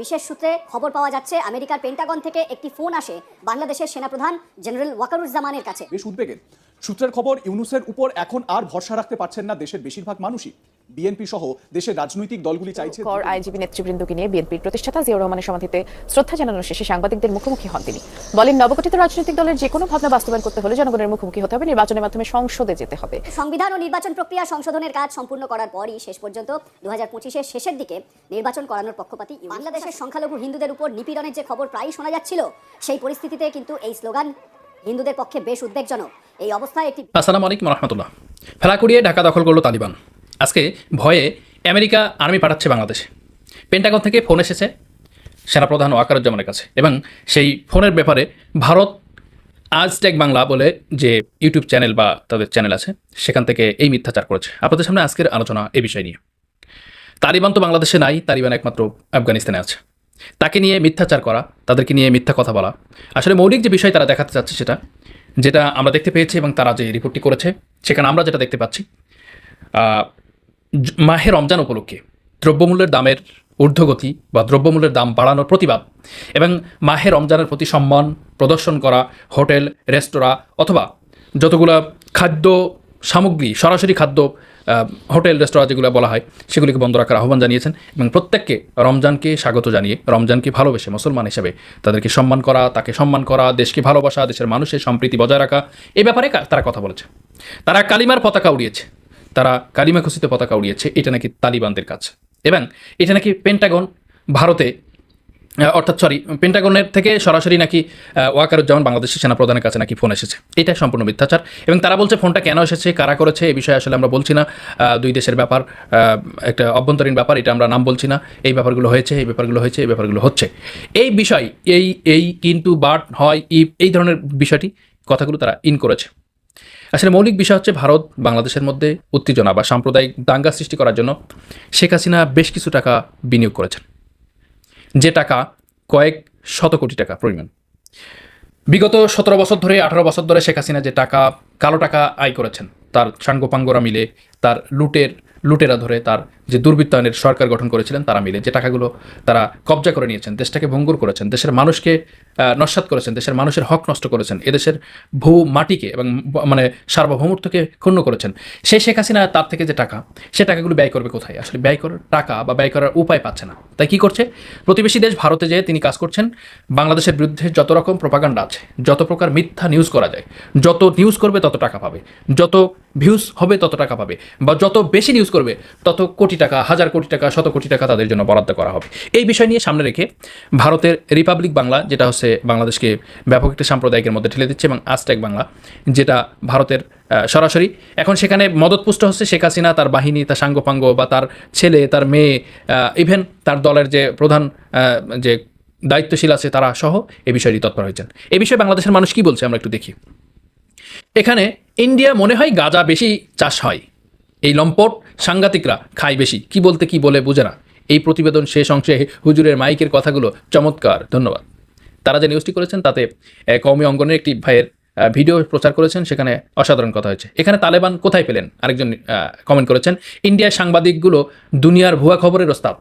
বিশেষ সূত্রে খবর পাওয়া যাচ্ছে, আমেরিকার পেন্টাগন থেকে একটি ফোন আসে বাংলাদেশের সেনাপ্রধান জেনারেল ওয়াকারুজ্জামানের কাছে। বেশ উদ্বেগের সূত্রের খবর ইউনুসের উপর এখন আর ভরসা রাখতে পারছেন না দেশের বেশিরভাগ মানুষই। বিএনপি সহ দেশের রাজনৈতিক দলগুলি চাইছে কর আইনজীবী নেতৃবৃন্দকে নিয়ে বিএনপির প্রতিষ্ঠাতা জিয়াউর রহমানের সমাধিতে শ্রদ্ধা জানানোর শেষে সাংবাদিকদের মুখোমুখি হন তিনি। বলেন নবগঠিত রাজনৈতিক দলের যে কোনো ভাবনা বাস্তবায়ন করতে হলে জনগণের মুখোমুখি হতে হবে নির্বাচনের মাধ্যমে সংসদে যেতে হবে। সংবিধান ও নির্বাচন প্রক্রিয়া সংশোধনের কাজ সম্পূর্ণ করার পরই শেষ পর্যন্ত দু হাজার পঁচিশের শেষের দিকে নির্বাচন করানোর পক্ষপাতি। বাংলাদেশের সংখ্যালঘু হিন্দুদের উপর নিপীড়নের যে খবর প্রায়ই শোনা যাচ্ছিল সেই পরিস্থিতিতে কিন্তু এই স্লোগান হিন্দুদের পক্ষে বেশ উদ্বেগজনক। এই অবস্থায় একটি আসসালামু আলাইকুম রহমতুল্লাহ। ফেলা কুড়িয়ে ঢাকা দখল করল তালিবান। আজকে ভয়ে আমেরিকা আর্মি পাঠাচ্ছে বাংলাদেশে। পেন্টাগন থেকে ফোন এসেছে সেনাপ্রধান ওয়াকারুজ্জামানের কাছে এবং সেই ফোনের ব্যাপারে ভারত আজ ট্যাগ বাংলা বলে যে ইউটিউব চ্যানেল বা তাদের চ্যানেল আছে, সেখান থেকে এই মিথ্যাচার করেছে। আপনাদের সামনে আজকের আলোচনা এই বিষয় নিয়ে। তালিবান তো বাংলাদেশে নাই, তালিবান একমাত্র আফগানিস্তানে আছে। তাকে নিয়ে মিথ্যাচার করা, তাদেরকে নিয়ে মিথ্যা কথা বলা, আসলে মৌলিক যে বিষয় তারা দেখাতে চাচ্ছে সেটা যেটা আমরা দেখতে পেয়েছি এবং তারা যে রিপোর্টটি করেছে, সেখানে আমরা যেটা দেখতে পাচ্ছি মাহে রমজান উপলক্ষে দ্রব্যমূল্যের দামের ঊর্ধ্বগতি বা দ্রব্যমূল্যের দাম বাড়ানোর প্রতিবাদ এবং মাহে রমজানের প্রতি সম্মান প্রদর্শন করা, হোটেল, রেস্তোরাঁ অথবা যতগুলো খাদ্য সামগ্রী, সরাসরি খাদ্য হোটেল, রেস্তোরাঁ যেগুলো বলা হয়, সেগুলিকে বন্ধ রাখার আহ্বান জানিয়েছেন এবং প্রত্যেককে রমজানকে স্বাগত জানিয়ে রমজানকে ভালোবেসে মুসলমান হিসেবে তাদেরকে সম্মান করা, তাকে সম্মান করা, দেশকে ভালোবাসা, দেশের মানুষের সম্প্রীতি বজায় রাখা, এ ব্যাপারে তারা কথা বলেছে। তারা কালিমার পতাকা উড়িয়েছে। তারা কালিমা ঘোষিত পতাকা উড়িয়েছে। এটা নাকি তালিবানদের কাছে এবং এটা নাকি পেন্টাগন ভারতে অর্থাৎ সরি পেন্টাগনের থেকে সরাসরি নাকি ওয়াকারুজ্জামান বাংলাদেশের সেনাপ্রধানের কাছে নাকি ফোন এসেছে। এটা সম্পূর্ণ মিথ্যাচার। এবং তারা বলছে ফোনটা কেন এসেছে, কারা করেছে এই বিষয়ে আসলে আমরা বলছি না। দুই দেশের ব্যাপার একটা অভ্যন্তরীণ ব্যাপার, এটা আমরা নাম বলছি না। এই ব্যাপারগুলো হয়েছে, এই ব্যাপারগুলো হয়েছে, এই ব্যাপারগুলো হচ্ছে। এই বিষয়, এই এই কিন্তু বাট হয় ইফ এই ধরনের বিষয়টি, কথাগুলো তারা ইন করেছে। আসলে মৌলিক বিষয় হচ্ছে ভারত, বাংলাদেশের মধ্যে উত্তেজনা বা সাম্প্রদায়িক দাঙ্গা সৃষ্টি করার জন্য শেখ হাসিনা বেশ কিছু টাকা বিনিয়োগ করেছেন। যে টাকা কয়েক শত কোটি টাকা পরিমাণ। বিগত সতেরো বছর ধরে, আঠারো বছর ধরে শেখ হাসিনা যে টাকা, কালো টাকা আয় করেছেন, তার সাঙ্গপাঙ্গরা মিলে, তার লুটের লুটেরা ধরে তার যে দুর্বৃত্তায়নের সরকার গঠন করেছিলেন, তারা মিলে যে টাকাগুলো তারা কবজা করে নিয়েছেন, দেশটাকে ভঙ্গুর করেছেন, দেশের মানুষকে নস্যাৎ করেছেন, দেশের মানুষের হক নষ্ট করেছেন, এদেশের ভূ মাটিকে এবং মানে সার্বভৌমত্বকে ক্ষুণ্ণ করেছেন। সেই শেখ হাসিনা তার থেকে যে টাকা, সে টাকাগুলো ব্যয় করবে কোথায়? আসলে ব্যয় করার টাকা বা ব্যয় করার উপায় পাচ্ছে না। তাই কি করছে? প্রতিবেশী দেশ ভারতে যেয়ে তিনি কাজ করছেন। বাংলাদেশের বিরুদ্ধে যত রকম প্রপাগান্ডা আছে, যত প্রকার মিথ্যা নিউজ করা যায়, যত নিউজ করবে তত টাকা পাবে, যত ভিউজ হবে, তত টাকা পাবে। বা যত বেশি নিউজ করবে, তত কোটি টাকা, হাজার কোটি টাকা, শত কোটি টাকা তাদের জন্য বরাদ্দ করা হবে। এই বিষয় নিয়ে সামনে রেখে ভারতের রিপাবলিক বাংলা, যেটা হচ্ছে বাংলাদেশকে ব্যাপক একটা সাম্প্রদায়িকের মধ্যে ঠেলে দিচ্ছে, এবং আজটেক বাংলা, যেটা ভারতের সরাসরি। এখন সেখানে মদতপুষ্ট হচ্ছে শেখ হাসিনা, তার বাহিনী, তার সাঙ্গপাঙ্গ, বা তার ছেলে, তার মেয়ে ইভেন তার দলের যে প্রধান যে দায়িত্বশীল আছে তারা সহ, এ বিষয়টি তৎপর হয়েছেন। এই বিষয়ে বাংলাদেশের মানুষ কি বলছে, আমরা একটু দেখি। এখানে ইন্ডিয়া মনে হয় গাঁজা বেশি চাষ হয়। এই লম্পট সাংঘাতিকরা খায় বেশি। কি বলতে কি বলে বুঝে না। এই প্রতিবেদন শেষ অংশে হুজুরের মাইকের কথাগুলো চমৎকার। ধন্যবাদ। তারা যে নিউজটি করেছেন, তাতে কওমি অঙ্গনের একটি ভাইয়ের ভিডিও প্রচার করেছেন, সেখানে অসাধারণ কথা হয়েছে। এখানে তালেবান কোথায় পেলেন? আরেকজন কমেন্ট করেছেন ইন্ডিয়ার সাংবাদিকগুলো দুনিয়ার ভুয়া খবরের প্রস্তাব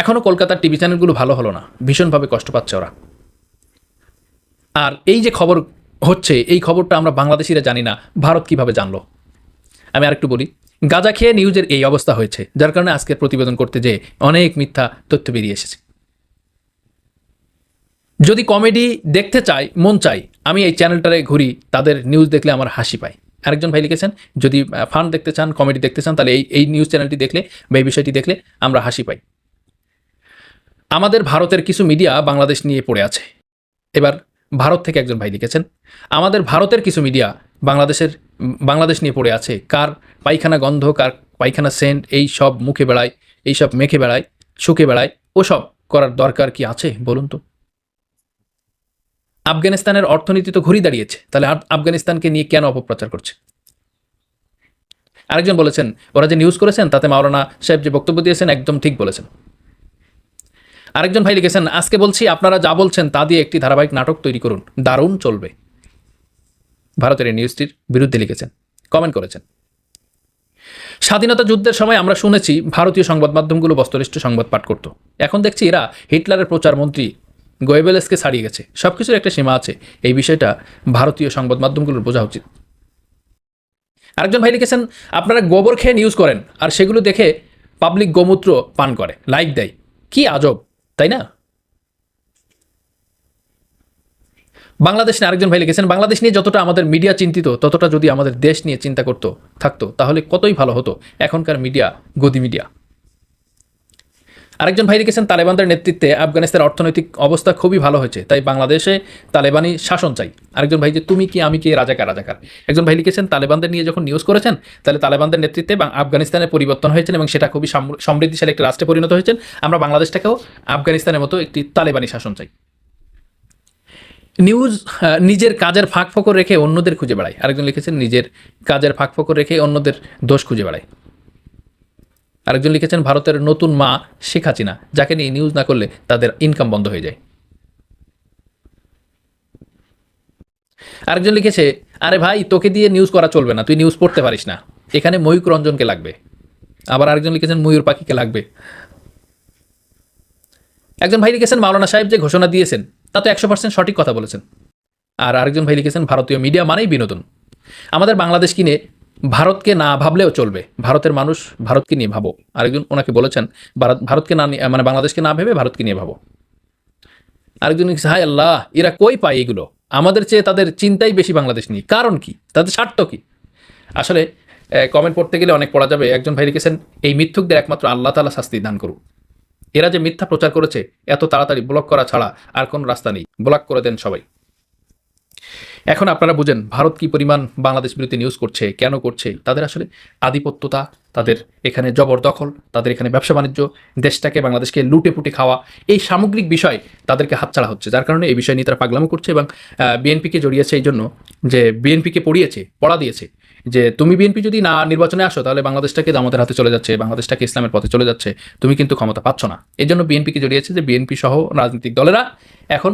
এখনও কলকাতার টিভি চ্যানেলগুলো ভালো হলো না। ভীষণভাবে কষ্ট পাচ্ছে ওরা। আর এই যে খবর হচ্ছে, এই খবরটা আমরা বাংলাদেশিরা জানি না। ভারত কীভাবে জানলো? আমি আরেকটু বলি, গাঁজা খেয়ে নিউজের এই অবস্থা হয়েছে, যার কারণে আজকের প্রতিবেদন করতে যেয়ে অনেক মিথ্যা তথ্য বেরিয়ে এসেছে। যদি কমেডি দেখতে চাই, মন চাই, আমি এই চ্যানেলটারে ঘুরি, তাদের নিউজ দেখলে আমার হাসি পায়। আরেকজন ভাই লিখেছেন, যদি ফান দেখতে চান, কমেডি দেখতে চান, তাহলে এই এই নিউজ চ্যানেলটি দেখলে বা এই বিষয়টি দেখলে আমরা হাসি পাই। আমাদের ভারতের কিছু মিডিয়া বাংলাদেশ নিয়ে পড়ে আছে। এবার ভারত থেকে একজন ভাই লিখেছেন, আমাদের ভারতের কিছু মিডিয়া বাংলাদেশের, বাংলাদেশ নিয়ে পড়ে আছে। কার পায়খানা গন্ধ, কার পায়খানা সেন্ট, এই সব মুখে বেড়ায়, এই সব মেখে বেড়ায়, শুকে বেড়ায় ওসব করার দরকার কি আছে? বলুন তো। আফগানিস্তানের অর্থনীতি তো ঘুরি দাঁড়িয়েছে, তাহলে আফগানিস্তানকে নিয়ে কেন অপপ্রচার করছে? আরেকজন বলেছেন, ওরা যে নিউজ করেছেন, তাতে মাওলানা সাহেব যে বক্তব্য দিয়েছেন, একদম ঠিক বলেছেন। আরেকজন ভাই লিখেছেন, আজকে বলছি আপনারা যা বলছেন তা দিয়ে একটি ধারাবাহিক নাটক তৈরি করুন। দারুণ চলবে। ভারতের এই নিউজটির বিরুদ্ধে লিখেছেন, কমেন্ট করেছেন। স্বাধীনতা যুদ্ধের সময় আমরা শুনেছি ভারতীয় সংবাদ মাধ্যমগুলো বস্তনিষ্ঠ সংবাদ পাঠ করত। এখন দেখছি এরা হিটলারের প্রচার মন্ত্রী গোয়েবেলেসকে ছাড়িয়ে গেছে। সব কিছুর একটা সীমা আছে। এই বিষয়টা ভারতীয় সংবাদ মাধ্যমগুলোর বোঝা উচিত। আরেকজন ভাই লিখেছেন, আপনারা গোবর খেয়ে নিউজ করেন, আর সেগুলো দেখে পাবলিক গোমূত্র পান করে লাইক দেয়। কি আজব! তাই না? বাংলাদেশ নিয়ে আরেকজন ভাই লিখেছেন, বাংলাদেশ নিয়ে যতটা আমাদের মিডিয়া চিন্তিত, ততটা যদি আমাদের দেশ নিয়ে চিন্তা করতো, থাকতো, তাহলে কতই ভালো হতো? এখনকার মিডিয়া গদি মিডিয়া আরেকজন ভাই লিখেছেন, তালেবানদের নেতৃত্বে আফগানিস্তানের অর্থনৈতিক অবস্থা খুবই ভালো হয়েছে, তাই বাংলাদেশে তালেবানি শাসন চাই। আরেকজন ভাই যে, তুমি কি, আমি কি রাজাকার রাজাকার একজন ভাই লিখেছেন, তালেবানদের নিয়ে যখন নিউজ করেছেন, তাহলে তালেবানদের নেতৃত্বে আফগানিস্তানের পরিবর্তন হয়েছেন এবং সেটা খুবই সমৃদ্ধিশালী একটি রাষ্ট্রে পরিণত হয়েছেন। আমরা বাংলাদেশটাকেও আফগানিস্তানের মতো একটি তালেবানি শাসন চাই। নিউজ নিজের কাজের ফাঁক ফোকর রেখে অন্যদের খুঁজে বেড়ায়। আরেকজন লিখেছেন, নিজের কাজের ফাঁক ফোকর রেখে অন্যদের দোষ খুঁজে বেড়ায়। আরেকজন লিখেছেন, ভারতের নতুন মা শেখ হাসিনা, যাকে নিয়ে নিউজ না করলে তাদের ইনকাম বন্ধ হয়ে যায়। আরেকজন লিখেছে, আরে ভাই, তোকে দিয়ে নিউজ করা চলবে না, তুই নিউজ পড়তে পারিস না। এখানে ময়ূক রঞ্জনকে লাগবে। আবার আরেকজন লিখেছেন, ময়ূর পাখিকে লাগবে। একজন ভাই লিখেছেন, মাওলানা সাহেব যে ঘোষণা দিয়েছেন, তা তো একশো পার্সেন্ট সঠিক কথা বলেছেন। আর আরেকজন ভাই লিখেছেন, ভারতীয় মিডিয়া মানেই বিনোদন। আমাদের বাংলাদেশ কিনে ভারতকে না ভাবলেও চলবে। ভারতের মানুষ ভারতকে নিয়ে ভাবো। আরেকজন ওনাকে বলেছেন, ভারত ভারতকে না মানে বাংলাদেশকে না ভেবে ভারতকে নিয়ে ভাবো। আরেকজন হায় আল্লাহ, এরা কই পায় এগুলো? আমাদের চেয়ে তাদের চিন্তাই বেশি বাংলাদেশ নিয়ে। কারণ কি? তাদের স্বার্থ কি? আসলে কমেন্ট পড়তে গেলে অনেক পড়া যাবে। একজন ভাই লিখেছেন, এই মিথ্যুকদের একমাত্র আল্লাহ তালা শাস্তি দান করুক এরা যে মিথ্যা প্রচার করেছে, এত তাড়াতাড়ি ব্লক করা ছাড়া আর কোনো রাস্তা নেই। ব্লক করে দেন সবাই। এখন আপনারা বুঝেন, ভারত কি পরিমাণ বাংলাদেশ বিরোধী নিউজ করছে, কেন করছে, তাদের আসলে আধিপত্যতা, তাদের এখানে জবরদখল, তাদের এখানে ব্যবসা বাণিজ্য, দেশটাকে, বাংলাদেশকে লুটে পুটে খাওয়া, এই সামগ্রিক বিষয় তাদেরকে হাতছাড়া হচ্ছে, যার কারণে এই বিষয় নিয়ে তারা পাগলামো করছে এবং বিএনপিকে জড়িয়েছে এই জন্য যে বিএনপিকে পড়িয়েছে, পড়া দিয়েছে, যে তুমি বিএনপি যদি না নির্বাচনে আসো, তাহলে বাংলাদেশটাকে জামাতের হাতে চলে যাচ্ছে, বাংলাদেশটাকে ইসলামের পথে চলে যাচ্ছে, তুমি কিন্তু ক্ষমতা পাচ্ছ না। এই জন্য বিএনপিকে জড়িয়েছে যে বিএনপি সহ রাজনৈতিক দলেরা এখন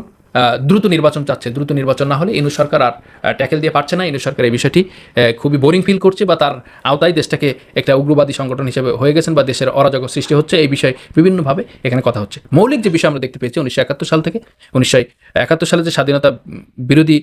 দ্রুত নির্বাচন চাচ্ছে। দ্রুত নির্বাচন না হলে ইনু সরকার আর ট্যাকেল দিয়ে পারছে না। ইনু সরকার এই বিষয়টি খুবই বোরিং ফিল করছে বা তার আওতায় দেশটাকে একটা উগ্রবাদী সংগঠন হিসেবে হয়ে গেছেন বা দেশের অরাজক সৃষ্টি হচ্ছে এই বিষয়ে বিভিন্নভাবে এখানে কথা হচ্ছে। মৌলিক যে বিষয় আমরা দেখতে পেয়েছি, উনিশশো একাত্তর সাল থেকে, উনিশশো একাত্তর সালে যে স্বাধীনতা বিরোধী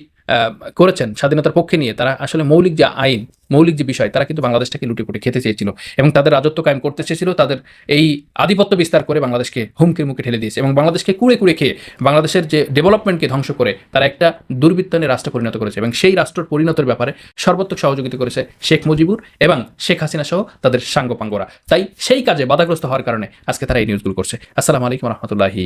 করেছেন স্বাধীনতার পক্ষে নিয়ে, তারা আসলে মৌলিক যে আইন, মৌলিক যে বিষয়, তারা কিন্তু বাংলাদেশটাকে লুটে পুটে খেতে চেয়েছিল এবং তাদের রাজত্ব কায়েম করতে চেয়েছিল, তাদের এই আধিপত্য বিস্তার করে বাংলাদেশকে হুমকির মুখে ঠেলে দিয়েছে এবং বাংলাদেশকে কুড়ে কুড়ে খেয়ে বাংলাদেশের যে ডেভেলপমেন্টকে ধ্বংস করে, তারা একটা দুর্বৃত্তানে রাষ্ট্রে পরিণত করেছে এবং সেই রাষ্ট্র পরিণতের ব্যাপারে সর্বোচ্চ সহযোগিতা করেছে শেখ মুজিবুর এবং শেখ হাসিনা সহ তাদের সাঙ্গপাঙ্গরা। তাই সেই কাজে বাধাগ্রস্ত হওয়ার কারণে আজকে তারা এই নিউজগুলো করছে। আসসালামু আলাইকুম রহমতুল্লাহি